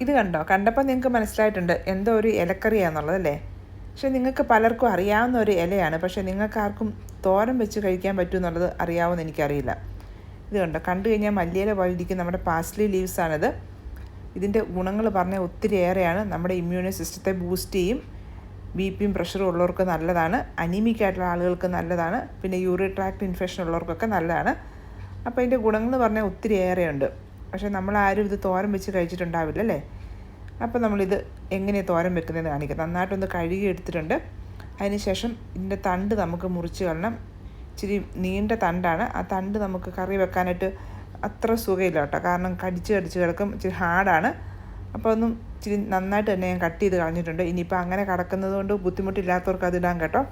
ഇത് കണ്ടോ? കണ്ടപ്പോൾ നിങ്ങൾക്ക് മനസ്സിലായിട്ടുണ്ട്. എന്തോ ഒരു ഇലക്കറിയാന്നുള്ളത് അല്ലേ? പക്ഷേ നിങ്ങൾക്ക് പലർക്കും അറിയാവുന്ന ഒരു ഇലയാണ്. പക്ഷേ നിങ്ങൾക്ക് ആർക്കും തോരൻ വെച്ച് കഴിക്കാൻ പറ്റുമെന്നുള്ളത് അറിയാവുമെന്ന് എനിക്കറിയില്ല. ഇത് കണ്ടോ? കണ്ടു കഴിഞ്ഞാൽ മല്ലിയില പോലെ ഇരിക്കുന്ന നമ്മുടെ പാസ്ലി ലീവ്സാണിത്. ഇതിന്റെ ഗുണങ്ങൾ പറഞ്ഞാൽ ഒത്തിരി ഏറെയാണ്. നമ്മുടെ ഇമ്മ്യൂണി സിസ്റ്റത്തെ ബൂസ്റ്റ് ചെയ്യും. ബി പിയും പ്രഷറും ഉള്ളവർക്ക് നല്ലതാണ്. അനീമിക് ആയിട്ടുള്ള ആളുകൾക്ക് നല്ലതാണ്. പിന്നെ യൂറിട്രാക്ട് ഇൻഫെക്ഷൻ ഉള്ളവർക്കൊക്കെ നല്ലതാണ്. അപ്പോൾ അതിന്റെ ഗുണങ്ങൾ പറഞ്ഞാൽ ഒത്തിരി ഏറെയുണ്ട് നമ്മൾ ആരും ഇത് തോരൻ വെച്ച് കഴിച്ചിട്ടുണ്ടാവില്ല അല്ലേ? അപ്പോൾ നമ്മളിത് എങ്ങനെയാണ് തോരൻ വെക്കുന്നതെന്ന് കാണിക്കാം. നന്നായിട്ടൊന്ന് കഴുകി എടുത്തിട്ടുണ്ട്. അതിനുശേഷം ഇതിന്റെ തണ്ട് നമുക്ക് മുറിച്ച് കളണം. ഇച്ചിരി നീണ്ട തണ്ടാണ്. ആ തണ്ട് നമുക്ക് കറി വെക്കാനായിട്ട് അത്ര സുഖമില്ല കേട്ടോ. കാരണം കടിച്ച് കടിച്ച് കിടക്കും. ഇച്ചിരി ഹാർഡാണ്. അപ്പോൾ ഒന്നും ഇച്ചിരി നന്നായിട്ട് തന്നെ ഞാൻ കട്ട് ചെയ്ത് കളഞ്ഞിട്ടുണ്ട്. ഇനിയിപ്പോൾ അങ്ങനെ കിടക്കുന്നത് കൊണ്ട് ബുദ്ധിമുട്ടില്ലാത്തവർക്ക് അതിടാൻ കേട്ടോ.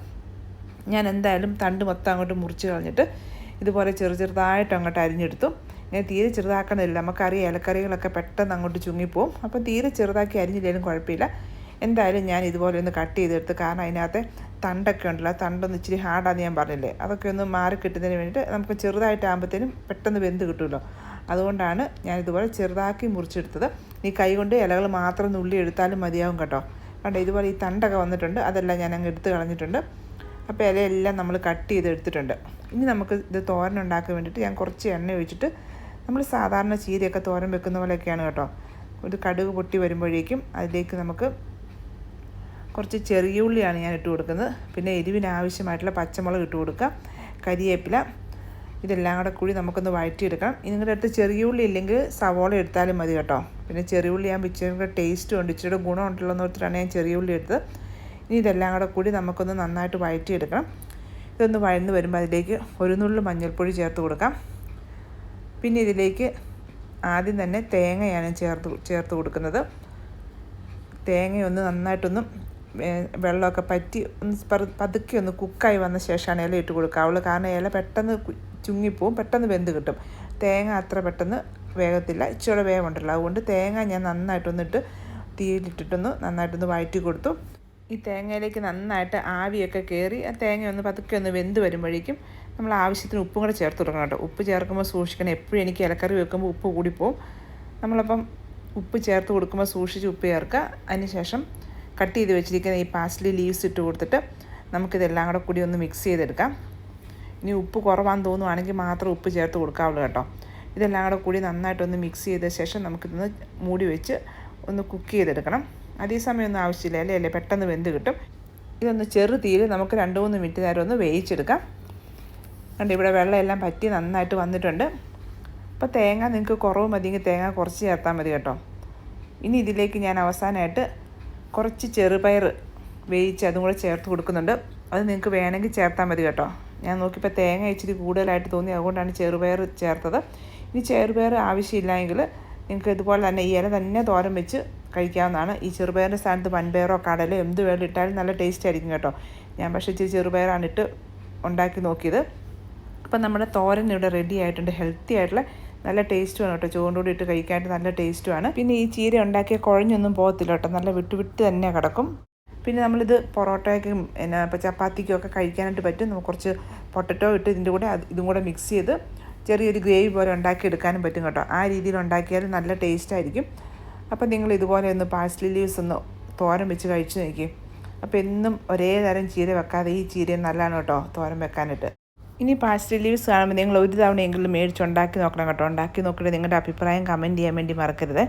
ഞാൻ എന്തായാലും തണ്ട് മൊത്തം അങ്ങോട്ട് മുറിച്ച് കളഞ്ഞിട്ട് ഇതുപോലെ ചെറു ചെറുതായിട്ട് അങ്ങോട്ട് അരിഞ്ഞെടുത്തു. ഇങ്ങനെ തീരെ ചെറുതാക്കണമില്ല നമുക്കറിയാം ഇലക്കറികളൊക്കെ പെട്ടെന്ന് അങ്ങോട്ട് ചുങ്ങിപ്പോവും. അപ്പോൾ തീരെ ചെറുതാക്കി അരിഞ്ഞില്ലെങ്കിലും കുഴപ്പമില്ല. എന്തായാലും ഞാൻ ഇതുപോലെ ഒന്ന് കട്ട് ചെയ്തെടുത്ത് കാരണം അതിനകത്തെ തണ്ടൊക്കെ ഉണ്ടല്ലോ തണ്ടൊന്ന് ഇച്ചിരി ഹാർഡാന്ന് ഞാൻ പറഞ്ഞില്ലേ? അതൊക്കെ ഒന്ന് മാറി കിട്ടുന്നതിന് വേണ്ടിയിട്ട് നമുക്ക് ചെറുതായിട്ടാകുമ്പോഴത്തേനും പെട്ടെന്ന് വെന്ത് കിട്ടുമല്ലോ. അതുകൊണ്ടാണ് ഞാൻ ഇതുപോലെ ചെറുതാക്കി മുറിച്ചെടുത്തത്. ഈ കൈ കൊണ്ട് ഇലകൾ മാത്രം നുള്ളി എടുത്താലും മതിയാവും കേട്ടോ. കണ്ടോ ഇതുപോലെ ഈ തണ്ടൊക്കെ വന്നിട്ടുണ്ട്. അതെല്ലാം ഞാൻ അങ്ങ് എടുത്ത് കളഞ്ഞിട്ടുണ്ട്. അപ്പോൾ ഇലയെല്ലാം നമ്മൾ കട്ട് ചെയ്ത് എടുത്തിട്ടുണ്ട് ഇനി നമുക്ക് ഇത് തോരനുണ്ടാക്കാൻ വേണ്ടിയിട്ട് ഞാൻ കുറച്ച് എണ്ണ ഒഴിച്ചിട്ട് നമ്മൾ സാധാരണ ചീരയൊക്കെ തോരൻ വെക്കുന്ന പോലെയൊക്കെയാണ് കേട്ടോ. ഒരു കടുക് പൊട്ടി വരുമ്പോഴേക്കും അതിലേക്ക് നമുക്ക് കുറച്ച് ചെറിയ ഉള്ളിയാണ് ഞാൻ ഇട്ട് കൊടുക്കുന്നത്. പിന്നെ എരിവിന് ആവശ്യമായിട്ടുള്ള പച്ചമുളക് ഇട്ട് കൊടുക്കുക കരിയേപ്പില ഇതെല്ലാം കൂടെ കൂടി നമുക്കൊന്ന് വഴറ്റിയെടുക്കണം. ഇനി നിങ്ങളുടെ അടുത്ത് ചെറിയ ഉള്ളി ഇല്ലെങ്കിൽ സവോള എടുത്താലും മതി കേട്ടോ. പിന്നെ ചെറിയ ഉള്ളി ഞാൻ ഇച്ചിരി ടേസ്റ്റും ഉണ്ട്. ഇച്ചിരി ഗുണമുണ്ടല്ലോ എന്ന് ഓർത്തിട്ടാണ് ഞാൻ ചെറിയ ഉള്ളി എടുത്തത്. ഇനി ഇതെല്ലാം കൂടെ കൂടി നമുക്കൊന്ന് നന്നായിട്ട് വഴറ്റിയെടുക്കണം. ഇതൊന്ന് വഴന്ന് വരുമ്പോൾ അതിലേക്ക് ഒരു നുള്ളു മഞ്ഞൾപ്പൊടി ചേർത്ത് കൊടുക്കാം. പിന്നെ ഇതിലേക്ക് ആദ്യം തന്നെ തേങ്ങയാണ് ചേർത്ത് ചേർത്ത് കൊടുക്കുന്നത്. തേങ്ങയൊന്ന് നന്നായിട്ടൊന്നും വെള്ളമൊക്കെ പറ്റി ഒന്ന് പതുക്കി ഒന്ന് കുക്കായി വന്ന ശേഷമാണ് ഇല ഇട്ട് കൊടുക്കാവുള്ളൂ കാരണം ഇല പെട്ടെന്ന് ചുങ്ങിപ്പോവും പെട്ടെന്ന് വെന്ത് കിട്ടും. തേങ്ങ അത്ര പെട്ടെന്ന് വേഗത്തില്ല ഇച്ചിരി വേഗമുണ്ടല്ലോ അതുകൊണ്ട് തേങ്ങ ഞാൻ നന്നായിട്ടൊന്നിട്ട് തീയിലിട്ടിട്ടൊന്ന് നന്നായിട്ടൊന്ന് വഴറ്റി കൊടുത്തു. ഈ തേങ്ങയിലേക്ക് നന്നായിട്ട് ആവിയൊക്കെ കയറി ആ തേങ്ങ ഒന്ന് പതുക്കെ ഒന്ന് വെന്ത് വരുമ്പോഴേക്കും നമ്മൾ ആവശ്യത്തിന് ഉപ്പും കൂടെ ചേർത്ത് കൊടുക്കണം കേട്ടോ. ഉപ്പ് ചേർക്കുമ്പോൾ സൂക്ഷിക്കണം. എപ്പോഴും എനിക്ക് ഇലക്കറി വെക്കുമ്പോൾ ഉപ്പ് കൂടിപ്പോവും. നമ്മളപ്പം ഉപ്പ് ചേർത്ത് കൊടുക്കുമ്പോൾ സൂക്ഷിച്ച് ഉപ്പ് ചേർക്കുക. അതിനുശേഷം കട്ട് ചെയ്ത് വെച്ചിരിക്കുന്ന ഈ പാസ്ലി ലീവ്സ് ഇട്ട് കൊടുത്തിട്ട് നമുക്കിതെല്ലാം കൂടെ കൂടി ഒന്ന് മിക്സ് ചെയ്തെടുക്കാം. ഇനി ഉപ്പ് കുറവാന്ന് തോന്നുവാണെങ്കിൽ മാത്രം ഉപ്പ് ചേർത്ത് കൊടുക്കാവുള്ളൂ കേട്ടോ. ഇതെല്ലാം കൂടെ കൂടി നന്നായിട്ടൊന്ന് മിക്സ് ചെയ്ത ശേഷം നമുക്കിതൊന്ന് മൂടി വെച്ച് ഒന്ന് കുക്ക് ചെയ്തെടുക്കണം. അതേ സമയമൊന്നും ആവശ്യമില്ല അല്ലേ? അല്ലേ? പെട്ടെന്ന് വെന്ത് കിട്ടും. ഇതൊന്ന് ചെറു തീയിൽ നമുക്ക് രണ്ട് മൂന്ന് മിനിറ്റ് നേരം ഒന്ന് വേവിച്ചെടുക്കാം. കണ്ട് ഇവിടെ വെള്ളമെല്ലാം പറ്റി നന്നായിട്ട് വന്നിട്ടുണ്ട്. അപ്പോൾ തേങ്ങ നിങ്ങൾക്ക് കുറവ് മതിയെങ്കിൽ തേങ്ങ കുറച്ച് ചേർത്താൽ മതി കേട്ടോ. ഇനി ഇതിലേക്ക് ഞാൻ അവസാനമായിട്ട് കുറച്ച് ചെറുപയർ വേവിച്ച് അതും കൂടെ ചേർത്ത് കൊടുക്കുന്നുണ്ട്. അത് നിങ്ങൾക്ക് വേണമെങ്കിൽ ചേർത്താൽ മതി കേട്ടോ. ഞാൻ നോക്കിയപ്പോൾ തേങ്ങ ഇച്ചിരി കൂടുതലായിട്ട് തോന്നി അതുകൊണ്ടാണ് ചെറുപയർ ചേർത്തത്. ഇനി ചെറുപയർ ആവശ്യമില്ലെങ്കിൽ നിങ്ങൾക്ക് ഇതുപോലെ തന്നെ ഈ ഇല തന്നെ തോരൻ വെച്ച് കഴിക്കാവുന്നതാണ്. ഈ ചെറുപയറിന്റെ സ്ഥാനത്ത് വൻപയറോ കടലോ എന്ത് വേണം നല്ല ടേസ്റ്റ് ആയിരിക്കും കേട്ടോ. ഞാൻ പക്ഷേ ഇച്ചിരി ചെറുപയറാണ് ഇട്ട് ഉണ്ടാക്കി നോക്കിയത്. അപ്പം നമ്മുടെ തോരൻ ഇവിടെ റെഡി ആയിട്ടുണ്ട്. ഹെൽത്തി ആയിട്ടുള്ള നല്ല ടേസ്റ്റുമാണ് കേട്ടോ. ചോറിന്റെ ഇട്ട് കഴിക്കാനായിട്ട് നല്ല ടേസ്റ്റുമാണ് പിന്നെ ഈ ചീര ഉണ്ടാക്കിയ കുഴഞ്ഞൊന്നും പോകത്തില്ല കേട്ടോ. നല്ല വിട്ട് വിട്ട് തന്നെ കിടക്കും. പിന്നെ നമ്മളിത് പൊറോട്ടയ്ക്കും പിന്നെ ഇപ്പോൾ ചപ്പാത്തിക്കും ഒക്കെ കഴിക്കാനായിട്ട് പറ്റും. നമുക്ക് കുറച്ച് പൊട്ടറ്റോ ഇട്ട് ഇതിന്റെ കൂടെ ഇതും കൂടെ മിക്സ് ചെയ്ത് ചെറിയൊരു ഗ്രേവി പോലെ ഉണ്ടാക്കി എടുക്കാനും പറ്റും കേട്ടോ. ആ രീതിയിൽ ഉണ്ടാക്കിയാൽ നല്ല ടേസ്റ്റ് ആയിരിക്കും. അപ്പോൾ നിങ്ങൾ ഇതുപോലെ ഒന്ന് പാഴ്സലി ലീവ്സ് ഒന്ന് തോരൻ വെച്ച് കഴിച്ചു നോക്കി അപ്പോൾ എന്നും ഒരേ തരം ചീര വെക്കാതെ ഈ ചീര നല്ലതാണ് കേട്ടോ തോരൻ വെക്കാനായിട്ട്. ഇനി പാഴ്സൽ ലീവ്സ് കാണുമ്പോൾ നിങ്ങൾ ഒരു തവണയെങ്കിലും മേടിച്ച് ഉണ്ടാക്കി നോക്കണം കേട്ടോ. ഉണ്ടാക്കി നോക്കിയിട്ട് നിങ്ങളുടെ അഭിപ്രായം കമന്റ് ചെയ്യാൻ വേണ്ടി മറക്കരുത്.